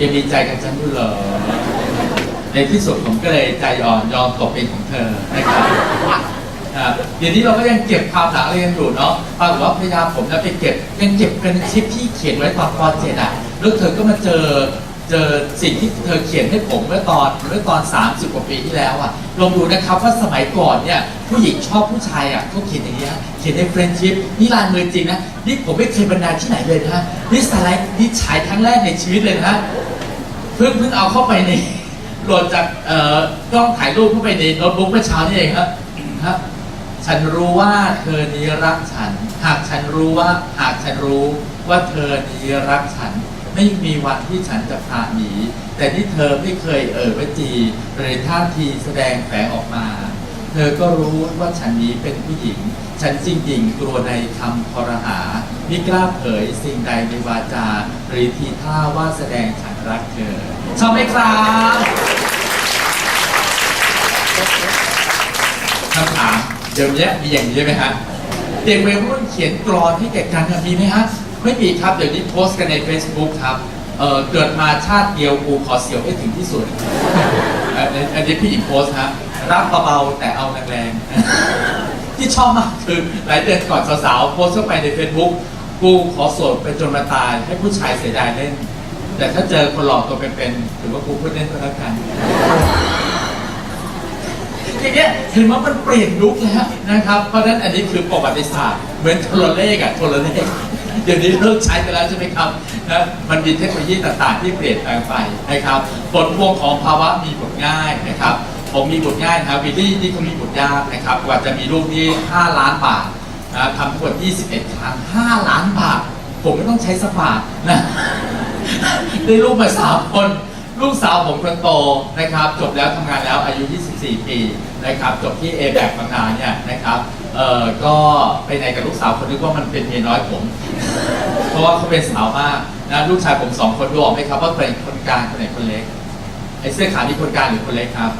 ยังมีใจกับฉันอยู่เหรอ ในที่สุดผมก็เลยใจอ่อนยอมตกเป็นของเธอนะครับอ่าเดี๋ยวนี้เราก็ยังเก็บข่าวารอะไรกันอยู่เนาะปรากฏว่าพยายามผมนะไปเก็บยังเก็บเป็นคลิปที่เขียนไว้ตอนป .7 อะแล้วเธอก็มาเจอเจอสิ่งที่เธอเขียนให้ผมเมื่อตอนเมื่อตอน 30 กว่าปีที่แล้วอะลองดูนะครับว่าสมัยก่อนเนี่ยผู้หญิงชอบผู้ชายอะเขาเขียนอย่างนี้ยเขียนในเฟรนชิพนี่ลายมือจริงนะนี่ผมไม่เคยบรรณาที่ไหนเลยนะนี่สไลด์นี่ฉายครั้งแรกในชีวิตเลยนะ เพิ่งเพิ่งเอาเข้าไปในโหลดจากเอ่อกล้องถ่ายรูปเข้าไปในโน้ตบุ๊กเมื่อเช้านี่เองครับครับ ฉันรู้ว่าเธอนี้รักฉัน หากฉันรู้ว่าหากฉันรู้ว่าเธอนี้รักฉัน ไม่มีวันที่ฉันจะพาหนีแต่ที่เธอไม่เคยเอ่ยวจีหรือท่าทีแสดงแฝงออกมา เธอก็รู้ว่าฉันนี้เป็นผู้หญิง ฉันจริงหญิงกลัวในคำคอรหาไม่กล้าเผยสิ่งใดในวาจา หรือทีท่าว่าแสดงฉัน รักเธอชอบไหมครับคำถามเดี๋ยวนี้มีอย่างนี้ไหมฮะเด็กวัยรุ่นเขียนกรอนให้แก่กันนี่ยมีไหมฮะไม่มีครับเดี๋ยวนี้โพสต์กันใน Facebook ครับเอ่อเกิดมาชาติเดียวกูขอเสียวให้ถึงที่สุดอันนี้พี่หญิงโพสต์ฮะรักเบาๆแต่เอาแรงๆที่ชอบมากคือหลายเดือนก่อนสาวๆโพสต์เข้าไปใน Facebook กูขอโสดไปจนมาตายให้ผู้ชายเสียดายเล่น แต่ถ้าเจอคนหลอกตัวเป็นๆถือว่ากูพูดเล่นก็แล้วกันอย่างเงี้ยเห็นว่ามันเปลี่ยนยุคแล้วนะครับ เพราะฉะนั้นอันนี้คือประวัติศาสตร์เหมือนโทรเลขอะโทรเลขเดี๋ยวนี้เลิกใช้ไปแล้วใช่ไหมครับนะมันมีเทคโนโลยีต่างๆ ที่เปลี่ยนแปลงไปนะครับผลพวงของภาวะมีบทง่ายนะครับ ผมมีบทง่ายนะครับวิลลี่นี่เขามีบทยากนะครับ กว่าจะมีลูกนี่5ล้านบาทนะทำทั้งหมด21 ครั้ง 5 ล้านบาท ผมไม่ต้องใช้สปาทนะ ได้ลูกมาสามคน ลูกสาวผมคนโตนะครับ จบแล้วทำงานแล้วอายุ 24 ปีนะครับ จบที่ a b a c บางนาเนี่ยนะครับเอ่อก็ไปไหนกับลูกสาวคนนึกว่ามันเป็นเมียน้อยผม เพราะว่าเขาเป็นสาวมากนะลูกชายผมสองคนรู้ออกไหมครับว่าเป็นคนกลางคนไหนคนเล็กไอ้เสื้อขาวนี่คนกลางหรือคนเล็กครับ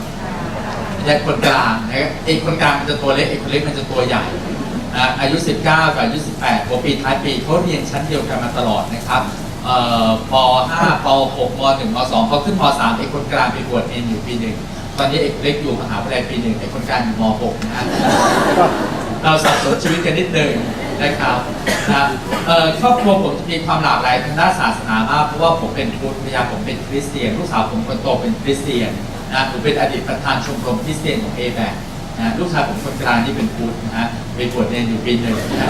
แยกคนกลางนะครับไอ้คนกลางมันจะตัวเล็กไอ้คนเล็กมันจะตัวใหญ่อายุ 19 กับอายุ 18หัวปีท้ายปีเขาเรียนชั้นเดียวกันมาตลอดนะครับ ป .5 ป .6 ม .1 ม .2 เขาขึ้นม .3 ไอ้คนกลางไปบวชเองอยู่ปีหนึ่งตอนนี้ไอ้เล็กอยู่มหาวิทยาลัยปีหนึ่งไอ้คนกลางอยู่ม .6 นะฮะเราสับสนชีวิตกันนิดหนึ่งนะครับนะเอ่อครอบครัวผมจะมีความหลากหลายทางด้านศาสนามากเพราะว่าผมเป็นพุทธภรรยาผมเป็นคริสเตียน ลูกสาวผมคนโตเป็นคริสเตียนนะผมเป็นอดีตประธานชมรมคริสเตียนของเอแบนะลูกชายผมคนกลางนี่เป็นพุทธนะฮะไปบวชเรียนอยู่ปีหนึ่งนะ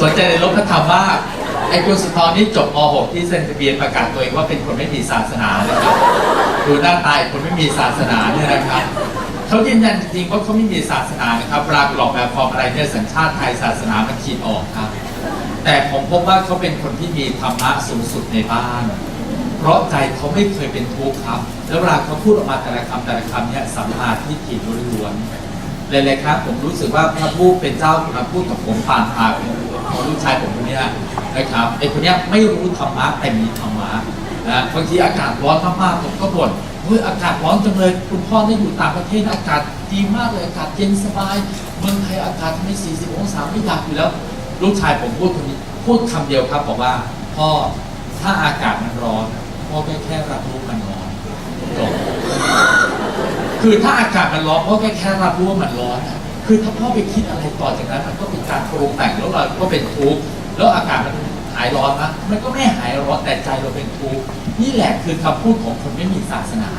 สนใจในลกพระธรรมมากไอ้คุณสุนทรนี่จบม .6 ที่เซนต์เบียนประกาศตัวเองว่าเป็นคนไม่มีศาสนานะครับดูหน้าตายคนไม่มีศาสนาเนี่ยนะครับเขายืนยันจริงๆว่าเขาไม่มีศาสนานะครับเวลากรอกแบบฟอร์มอะไรเนี่ยสัญชาติไทยศาสนามันขีดออกครับ แต่ผมพบว่าเขาเป็นคนที่มีธรรมะสูงสุดในบ้าน เพราะใจเขาไม่เคยเป็นทุกข์ครับ แล้วเวลาเขาพูดออกมาแต่ละคำแต่ละคำเนี่ยสัมมาทิฏฐิล้วนๆหลายๆครั้งผมรู้สึกว่าพระผู้เป็นเจ้ามาพูดกับผมผ่านทาง ของลูกชายผมคนนี้นะครับไอ้คนนี้ไม่รู้ธรรมะแต่มีธรรมะนะบางทีอากาศร้อนมากๆผมก็บ่นเฮ้ยอากาศร้อนจังเลยคุณพ่อได้อยู่ต่างประเทศอากาศดีมากเลยอากาศเย็นสบายเมืองไทยอากาศทำไม40 องศาไม่อยากอยู่แล้ว ลูกชายผมพูดคนนี้พูดคำเดียวครับบอกว่าพ่อถ้าอากาศมันร้อนพ่อแค่แค่รับรู้มันร้อนจบคือถ้าอากาศมันร้อนพ่อแค่แค่รับรู้ว่ามันร้อนอะ คือถ้าพ่อไปคิดอะไรต่อจากนั้นมันก็เป็นการปรุงแต่งแล้วเราก็เป็นทุกข์แล้วอากาศมันหายร้อนนะมันก็ไม่หายร้อนแต่ใจเราเป็นทุกข์นี่แหละคือคำพูดของคนไม่มีศาสนา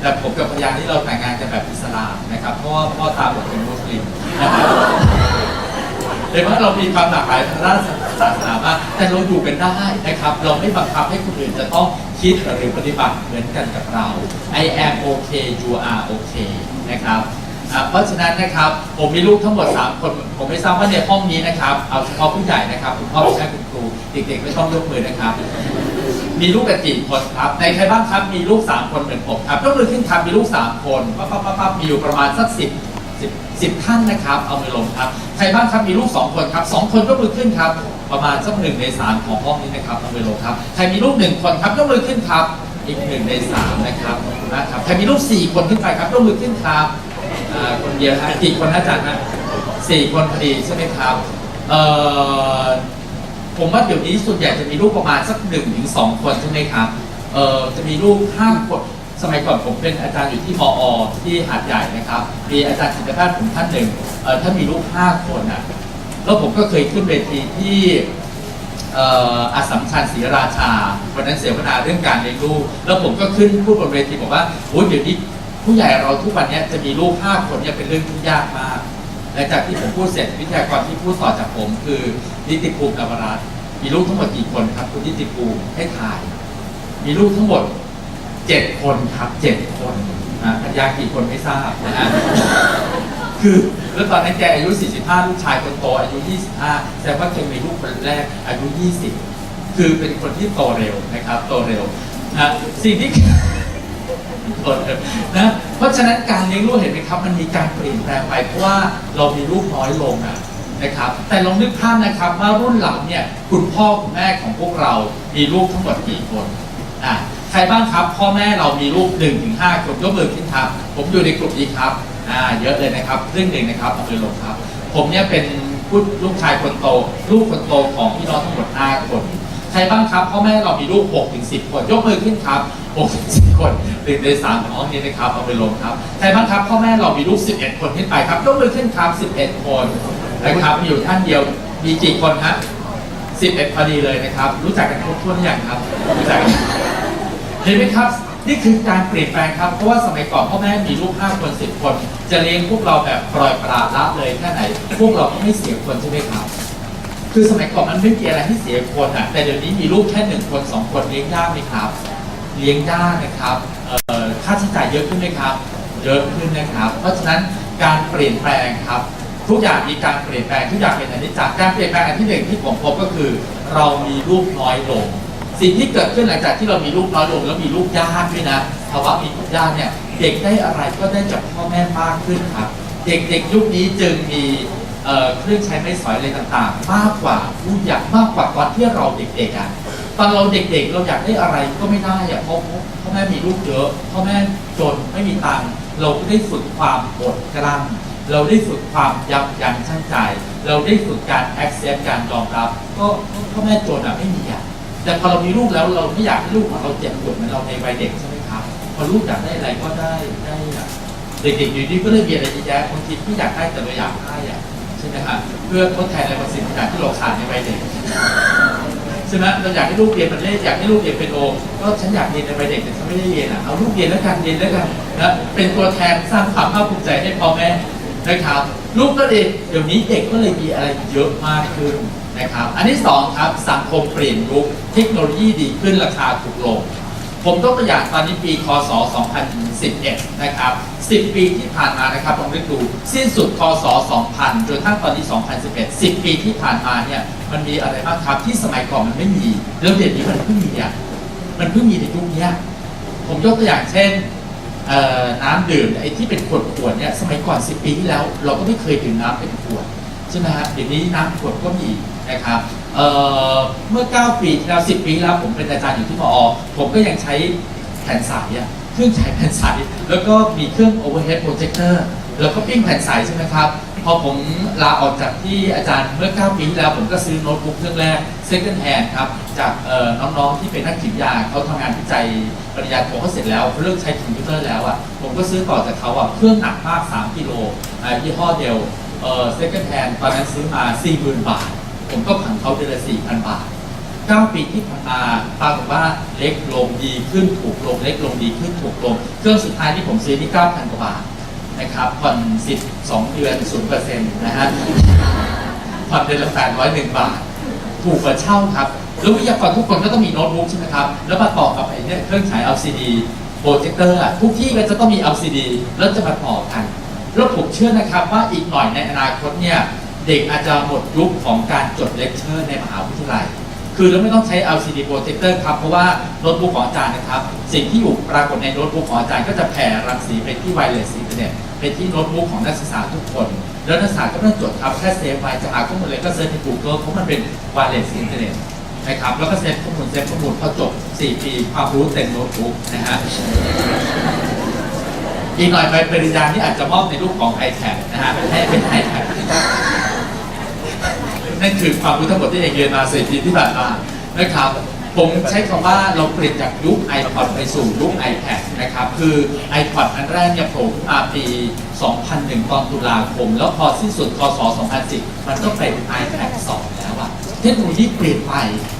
แต่ผมกับภรรยานี่เราแต่งงานกันแบบอิสลามนะครับเพราะว่าพ่อตาผมเป็นมุสลิมนะครับเห็นว่าเรามีความหลากหลายทางด้านศาสนามากแต่เราอยู่กันได้นะครับ เราไม่บังคับให้คนอื่นจะต้องคิดหรือปฏิบัติเหมือนกันกับเรา I am okay you are okay นะครับ เพราะฉะนั้นนะครับผมมีลูกทั้งหมด 3 คน ผมไม่ทราบว่าในห้องนี้นะครับ เอาเฉพาะผู้ใหญ่นะครับคุณพ่อคุณแม่คุณครูเด็กๆไม่ต้องยกมือนะครับ มีลูกกันกี่คนครับในใครบ้างครับมีลูก 3 คนเหมือนผมครับยกมือขึ้นครับมีลูก 3 คนปั๊บปั๊บปั๊บปั๊บมีอยู่ประมาณสักสิบสิบสิบท่านนะครับ เอามือลงครับใครบ้างครับมีลูก 2 คนครับสองคนยกมือขึ้นครับ ประมาณสักหนึ่งในสามของห้องนี้นะครับเอามือลงครับใครมีลูกหนึ่งคนครับยกมือขึ้นครับอีกหนึ่งในสามนะครับนะครับใครมีลูกสี่คนขึ้นไปครับยกมือขึ้นครับ คนเดียวฮะกี่คนนะจารย์นะสี่คนพอดีใช่ไหมครับเอ่อผมว่าเดี๋ยวนี้ส่วนใหญ่จะมีลูกประมาณสักหนึ่งถึงสองคนใช่ไหมครับเอ่อจะมีลูกห้าคนสมัยก่อนผมเป็นอาจารย์อยู่ที่มอ ที่หาดใหญ่นะครับมีอาจารย์จิตแพทย์ผมท่านหนึ่งเอ่อท่านมีลูกห้าคนอะแล้วผมก็เคยขึ้นเวทีที่อ่ออาสัมชัญศรีราชาวันนั้นเสวนาเรื่องการเลี้ยงลูก แล้วผมก็ขึ้นพูดบนเวทีบอกว่าโอ้ยเดี๋ยวนี้ ผู้ใหญ่เราทุกวันนี้จะมีลูกห้าคนเนี่ยเป็นเรื่องที่ยากมากหลังจากที่ผมพูดเสร็จวิทยากรที่พูดต่อจากผมคือนิติภูมินวรัตน์มีลูกทั้งหมดกี่คนครับ คุณนิติภูมิให้ทาย มีลูกทั้งหมดเจ็ดคนครับเจ็ดคนนะภรรยากี่คนไม่ทราบนะฮะคือแล้วตอนนั้นแกอายุ 45 ลูกชายคนโตอายุ 25 แต่ว่าแกมีลูกคนแรกอายุ 20 คือเป็นคนที่โตเร็วนะครับ โตเร็วนะสิ่งที่ เร็วนะเพราะฉะนั้นการเลี้ยงลูกเห็นไหมครับ มันมีการเปลี่ยนแปลงไปเพราะว่าเรามีลูกน้อยลงอะนะครับแต่ลองนึกภาพนะครับว่ารุ่นหลังเนี่ยคุณพ่อคุณแม่ของพวกเรา มีลูกทั้งหมดกี่คนอะใครบ้างครับ พ่อแม่เรามีลูก1นถึงหคนยกมือขึ้นครับ ผมอยู่ในกลุ่มนี้ครับอ่าเยอะเลยนะครับครึ่งหนึ่งนะครับเอามือลงครับ ผมเนี่ยเป็นผู้ลูกชายคนโต ลูกคนโตของพี่น้องทั้งหมด5คน ใครบ้างครับพ่อแม่เรามีลูก6ถึง10คนยกมือขึ้นครับ 6ถึง10คนหนึ่งในสามของห้องนี้นะครับเอาไปลงครับใครบ้างครับพ่อแม่เรามีลูก 11 คนขึ้นไปครับยกมือขึ้นครับ 11 คนนะครับมีอยู่ท่านเดียวมีกี่คนฮะ11พอดีเลยนะครับ รู้จักกันครบถ้วนอยังครับรู้จักเห็นไหมครับนี่คือการเปลี่ยนแปลงครับเพราะว่าสมัยก่อนพ่อแม่มีลูก5คน10 คน จะเลี้ยงพวกเราแบบปล่อยปละละเลยแค่ไหน พวกเราก็ไม่เสียคนใช่ไหมครับคือสมัยก่อนมันไม่มีอะไรที่เสียคนอะแต่เดี๋ยวนี้มีลูกแค่หนึ่งคนสองคนเลี้ยงยากไหมครับ เลี้ยงยากนะครับค่าใช้จ่ายเยอะขึ้นไหมครับ เยอะขึ้นนะครับ เพราะฉะนั้นการเปลี่ยนแปลงครับทุกอย่างมีการเปลี่ยนแปลงทุกอย่างเป็นอนิจจาการเปลี่ยนแปลงอันที่หนึ่งที่ผมพบก็คือ เรามีลูกน้อยลง สิ่งที่เกิดขึ้นหลังจากที่เรามีลูกน้อยลง แล้วมีลูกยากด้วยนะภาวะมีลูกยากเนี่ยเด็กได้อะไรก็ได้จากพ่อแม่มากขึ้นครับ เด็กๆยุคนี้จึงมีเครื่องใช้ไม้สอยอะไรต่างๆ มากกว่าลูกอยากมากกว่าตอนที่เราเด็กๆอะ ตอนเราเด็กๆ เราอยากได้อะไรก็ไม่ได้อะเพราะพ่อแม่มีลูกเยอะพ่อแม่จนไม่มีตังค์เราก็ได้ฝึกความอดกลั้นเราได้ฝึกความยับยั้งชั่งใจ เราได้ฝึกการ accept การยอมรับ ก็พ่อแม่จนอะไม่มีอะแต่พอเรามีลูกแล้วเราไม่อยากให้ลูกของเราเจ็บปวดเหมือนเราในวัยเด็กใช่ไหมครับพอลูกอยากได้อะไรก็ได้ได้อะเด็กๆอยู่ดีก็เลยมีอะไรเยอะแยะบางทีไม่อยากได้แต่เราอยากได้อะใช่ไหมครับเพื่อทดแทนอะไรบางสิ่งบางอย่างที่เราขาดในวัยเด็ก ใช่ไหมเราอยากให้ลูกเรียนบัลเล่อยากให้ลูกเรียนเป็นโอก็ฉันอยากเรียนในวัยเด็กแต่ฉันไม่ได้เรียนอะเอาลูกเรียนแล้วกันเรียนแล้วกันนะเป็นตัวแทนสร้างความภาคภูมิใจให้พ่อแม่นะครับลูกก็เด็กเดี๋ยวนี้เด็กก็เลยมีอะไรเยอะมากขึ้นนะครับ อันที่สองครับสังคมเปลี่ยนยุคเทคโนโลยีดีขึ้นราคาถูกลงผมยกตัวอย่างตอนนี้ปี คศ 2011 นะครับ 10 ปีที่ผ่านมานะครับลองดูสิ้นสุด คศ 2000 จนทั้งตอนนี้ 2011 10 ปีที่ผ่านมาเนี่ย มันมีอะไรบ้างครับที่สมัยก่อนมันไม่มีแล้วเดี๋ยวนี้มันเพิ่งมีอะมันเพิ่งมีในยุคนี้ผมยกตัวอย่างเช่นน้ำดื่มไอ้ที่เป็นขวดขวดเนี่ยสมัยก่อน10ปีที่แล้ว เราก็ไม่เคยดื่มน้ำเป็นขวดใช่ไหมฮะเดี๋ยวนี้น้ำขวดก็มีนะครับเอ่อเมื่อ 9 ปีที่แล้ว10 ปีแล้วผมเป็นอาจารย์อยู่ที่มอ ผมก็ยังใช้แผ่นสอะเครื่องฉายแผ่นใสแล้วก็มีเครื่อง overhead projector แล้วก็ปิ้งแผ่นใสใช่ไหมครับ พอผมลาออกจากที่อาจารย์เมื่อ 9 ปีที่แล้วผมก็ซื้อโน้ตบุ๊กเครื่องแรก second hand ครับ จากน้องๆที่เป็นนักจิตวิทยาเขาทำงานวิจัยปริญญาโทเขาเสร็จแล้วเลิกใช้คอมพิวเตอร์แล้วอะผมก็ซื้อต่อจากเขาอะเครื่องหนักมาก 3 กิโลยี่ห้อเดียวเอ่อ second hand ตอนนั้นซื้อมา 40,000 บาท ผมก็ผันเขาเดือนละ 4,000 บาท 9 ปีที่ผ่านมาปรากฏว่าเล็กลงดีขึ้นถูกลงเล็กลงดีขึ้นถูกลง เครื่องสุดท้ายที่ผมซื้อที่9,000 กว่าบาท นะครับผ่อน12 เดือน0%นะฮะผ่อนเดือนละ801 บาท ถูกกว่าเช่าครับแล้ววิทยากรทุกคนก็ต้องมีโน้ตบุ๊กใช่ไหมครับ แล้วมาต่อกับไอ้เนี่ยเครื่องฉาย LCD โปรเจคเตอร์ทุกที่ก็จะต้องมี LCD แล้วจะมาต่อกันแล้วผมเชื่อนะครับว่าอีกหน่อยในอนาคตเนี่ยเด็กอาจจะหมดยุคของการจดเลคเชอร์ในมหาวิทยาลัย คือเราไม่ต้องใช้ LCD projector ครับ เพราะว่าโน้ตบุ๊กของอาจารย์นะครับ สิ่งที่อยู่ปรากฏในโน้ตบุ๊กของอาจารย์ก็จะแผ่รังสีไปที่ไวเลสอินเทอร์เน็ต ไปที่โน้ตบุ๊กของนักศึกษาทุกคน แล้วนักศึกษาก็ไม่ต้องจดครับแค่เซฟไว้จะหาข้อมูลอะไรก็เซิร์ชใน Google เพราะมันเป็นไวเลสอินเทอร์เน็ตนะครับแล้วก็เซฟข้อมูลเซฟข้อมูลพอจบ 4 ปีความรู้เต็มโน้ตบุ๊กนะฮะอีกหน่อยไปปริญญานี่อาจจะมอบในรูปของ iPad นะฮะให้เป็น iPad นั่นคือความรู้ทั้งหมดที่เอกเรียนมาสี่ปีที่ผ่านมานะครับ ผมใช้คำว่าเราเปลี่ยนจากยุค iPod ไปสู่ยุค iPad นะครับ คือ iPod อันแรกเนี่ยผมาปี 2001 ตอนตุลาคม แล้วพอสิ้นสุดคศ2010 มันก็เป็น iPad 2 แล้วอะเทคโนโลยีเปลี่ยนไป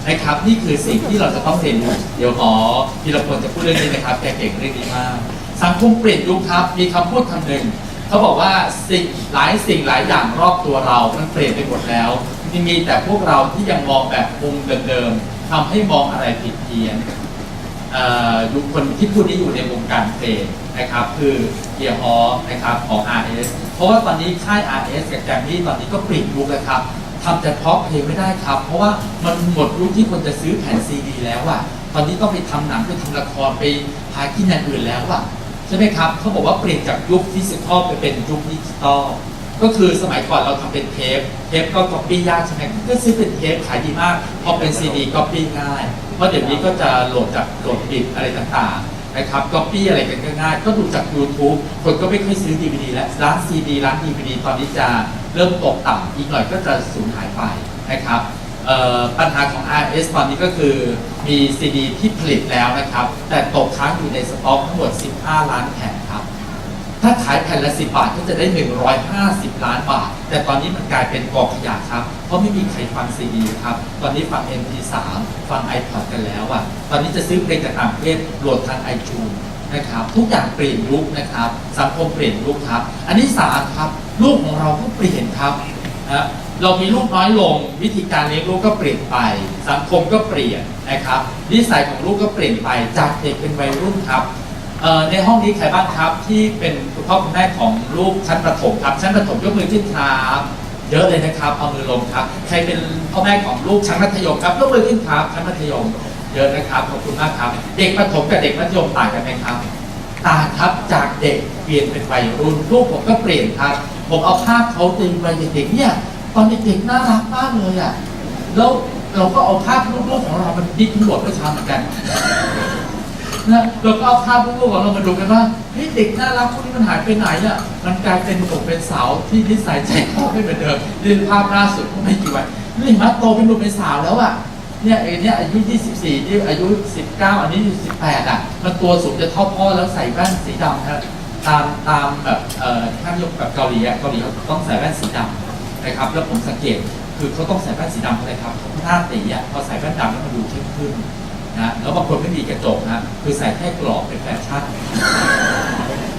นะครับ นี่คือสิ่งที่เราจะต้องเรียนรู้เดี๋ยวหมอพีรพลจะพูดเรื่องนี้นะครับ แกเก่งเรื่องนี้มาก สังคมเปลี่ยนยุคครับ มีคำพูดคำหนึ่งเขาบอกว่าสิ่งหลายสิ่งหลายอย่างรอบตัวเรา มันเปลี่ยนไปหมดแล้วมีแต่พวกเราที่ยังมองแบบมุมเดิมๆ ทำให้มองอะไรผิดเพี้ยนอยุคคนที่พูดนี้อยู่ในวงการเพลงนะครับ คือเกียร์ฮอนะครับของ RS เพราะว่าตอนนี้ค่าย RS กับแกรมมี่ตอนนี้ก็เปลี่ยนยุคแล้วครับทำแต่เพาะเพลงไม่ได้ครับ เพราะว่ามันหมดยุคที่คนจะซื้อแผ่นซีดีแล้วอะตอนนี้ต้องไปทำหนังไปทำละครไปหากินอย่างอื่นแล้วอะใช่ไหมครับเขาบอกว่าเปลี่ยนจากยุคฟิสิกอลไปเป็นยุคดิจิตอล ก็คือสมัยก่อนเราทำเป็นเทป เทปก็ก๊อปปี้ยากใช่ไหมก็ซื้อเป็นเทปขายดีมาก พอเป็นซีดีก๊อปปี้ง่าย เพราะเดี๋ยวนี้ก็จะโหลดจากโหลดบิดอะไรต่างๆนะครับก๊อปปี้อะไรกันก็ง่าย ก็ดูจาก YouTube คนก็ไม่ค่อยซื้อ DVD แล้วร้านซีดีร้าน DVD ตอนนี้จะเริ่มตกต่ำอีกหน่อยก็จะสูญหายไปนะครับปัญหาของ RS ตอนนี้ก็คือมีซีดีที่ผลิตแล้วนะครับ แต่ตกค้างอยู่ในสต็อกทั้งหมด 15 ล้านแผ่น ถ้าขายแผ่นละ10บาทก็จะได้ 150 ล้านบาท แต่ตอนนี้มันกลายเป็นกองขยะครับ เพราะไม่มีใครฟังซีดีครับ ตอนนี้ฟัง MP3 ฟัง iPod กันแล้วอะ ตอนนี้จะซื้อเพลงจากต่างประเทศโหลดทาง iTunes นะครับ ทุกอย่างเปลี่ยนยุคนะครับ สังคมเปลี่ยนยุคครับ อันที่สามครับ ลูกของเราก็เปลี่ยนครับนะเรามีลูกน้อยลง วิธีการเลี้ยงลูกก็เปลี่ยนไป สังคมก็เปลี่ยนนะครับนิสัยของลูกก็เปลี่ยนไปจากเด็กเป็นวัยรุ่นครับ ในห้องนี้ใครบ้างครับที่เป็นคุณพ่อคุณแม่ของลูกชั้นประถมครับ ชั้นประถมยกมือขึ้นครับเยอะเลยนะครับ เอามือลงครับ ใครเป็นพ่อแม่ของลูกชั้นมัธยมครับยกมือขึ้นครับชั้นมัธยม เยอะนะครับขอบคุณมากครับ เด็กประถมกับเด็กมัธยมต่างกันไหมครับต่างครับจากเด็กเปลี่ยนเป็นวัยรุ่นลูกผมก็เปลี่ยนครับ ผมเอาภาพเขาในวัยเด็กๆเนี่ยตอนเด็กๆน่ารักมากเลยอะแล้วเราก็เอาภาพลูกๆของเรามันดิ้นหมดเมื่อเช้าเหมือนกัน นะเราก็เอาภาพลูกของเรามาดูกันว่าเฮ้ยเด็กน่ารักพวกนี้มันหายไปไหนอะมันกลายเป็นผมเป็นสาวที่นิสัยใจคอไม่เหมือนเดิมนี่ภาพล่าสุดเมื่อไม่กี่วันนี่เห็นไหมโตเป็นหนุ่มเป็นสาวแล้วอะเนี่ยไอ้เนี่ยอายุ 24ที่อายุ 19 อันนี้18อะมันตัวสูงจะเท่าพ่อแล้วใส่แว่นสีดำครับตามตามแบบเอ่อท่านยกแบบเกาหลีอะเกาหลีเขาต้องใส่แว่นสีดำนะครับ แล้วผมสังเกตคือเขาต้องใส่แว่นสีดำเพราะอะไรครับหน้าตีอะพอใส่แว่นดำแล้วมันดูเข้มขึ้น นะแล้วบางคนไม่มีกระจกนะคือใส่แค่กรอบเป็นแฟชั่น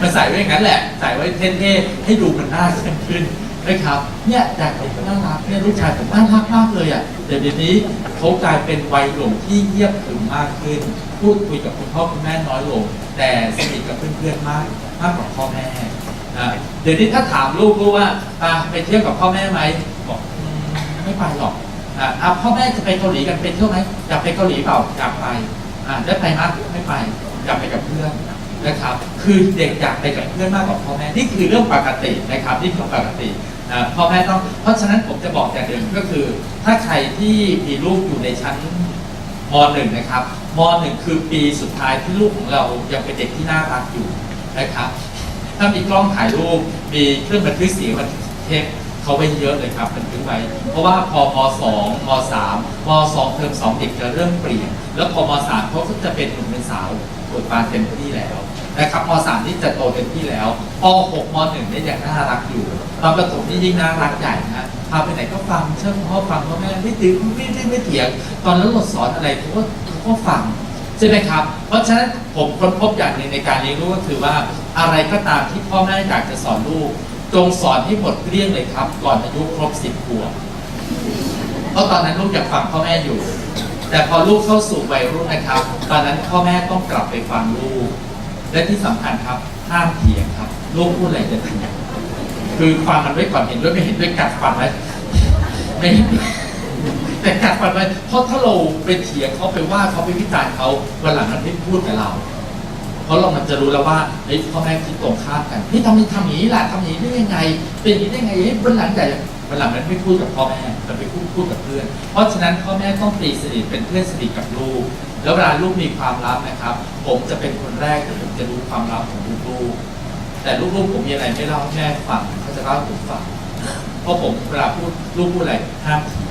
มันใส่ไว้อย่างนั้นแหละ ใส่ไว้เท่ๆให้ดูมันน่าเข้มขึ้นนะครับ เนี่ยจากเด็กก็น่ารักเนี่ยลูกชายผมน่ารักมากเลยอะแต่เดี๋ยวนี้เขากลายเป็นวัยหลงที่เยียบถึงมากขึ้น พูดคุยกับคุณพ่อคุณแม่น้อยลง แต่สนิทกับเพื่อนๆมากมากกว่าพ่อแม่เดี๋ยวนี้ถ้าถามลูกลูกว่าไปเที่ยวกับพ่อแม่ไหมบอกไม่ไปหรอก อะอะพ่อแม่จะไปเกาหลีกันไปเที่ยวไหมอยากไปเกาหลีเปล่าอยากไปอะได้ไปมั้ยไม่ไปอยากไปกับเพื่อนนะครับ คือเด็กอยากไปกับเพื่อนมากกว่าพ่อแม่นี่คือเรื่องปกตินะครับนี่คือปกติพ่อแม่ต้อง เพราะฉะนั้นผมจะบอกอย่างหนึ่งก็คือ ถ้าใครที่มีลูกอยู่ในชั้นมหนึ่งนะครับมหนึ่งคือปีสุดท้ายที่ลูกของเรายังเป็นเด็กที่น่ารักอยู่นะครับ ถ้ามีกล้องถ่ายรูปมีเครื่องบันทึกเสียงบันทึกเทป เขาไว้เยอะเลยครับบันทึกไว้เพราะว่าพอมสองมสามมสองเทอมสองเด็กจะเริ่มเปลี่ยน แล้วพอมสามเขาก็จะเป็นหนุ่มเป็นสาวเปิดบานเต็มที่แล้วนะครับมสามนี่จะโตเต็มที่แล้วปหกมหนึ่งเนี่ยยังน่ารักอยู่ตอนประถมนี่ยิ่งน่ารักใหญ่นะพาไปไหนก็ฟังเชื่อพ่อฟังพ่อแม่ไม่ตื่นไม่ได้ไม่เถียง ตอนนั้นเราสอนอะไรเขาก็เขาก็ฟังใช่ไหมครับ เพราะฉะนั้นผมค้นพบอย่างหนึ่งในการเลี้ยงลูกก็คือว่าอะไรก็ตามที่พ่อแม่อยากจะสอนลูก จงสอนให้หมดเกลี้ยงเลยครับ ก่อนอายุครบสิบขวบเพราะตอนนั้นลูกอยากฟังพ่อแม่อยู่ แต่พอลูกเข้าสู่วัยรุ่นนะครับ ตอนนั้นพ่อแม่ต้องกลับไปฟังลูก และที่สำคัญครับห้ามเถียงครับ ลูกพูดอะไรจะเถียงคือฟังมันไว้ก่อนเห็นด้วยไม่เห็นด้วยกัดฟันไว้ไม่เห็นด้วยแต่กัดฟันไว้เพราะถ้าเราไปเถียงเขาไปว่าเขาไปวิจารณ์เขาวันหลังมันไม่พูดกับเรา ราะเรามันจะรู้แล้วว่าเฮ้ยพ่อแม่คิดตรงข้ามกันพี่ทำนี้ทำอย่างนี้ล่ะทำอย่างนี้ได้ยังไง เป็นอย่างนี้ได้ไงเฮ้ยวันหลังแต่วันหลังมันไม่พูดกับพ่อแม่มันไปพูดพูดกับเพื่อน เพราะฉะนั้นพ่อแม่ต้องตีสนิทเป็นเพื่อนสนิทกับลูก แล้วเวลาลูกมีความลับนะครับ ผมจะเป็นคนแรกที่ผมจะรู้ความลับของลูกๆแต่ลูกๆผมมีอะไรไม่เล่าให้แม่ฟังเขาจะเล่าให้ผมฟังเพราะผมเวลาพูดลูกพูดอะไรห้ามเถียง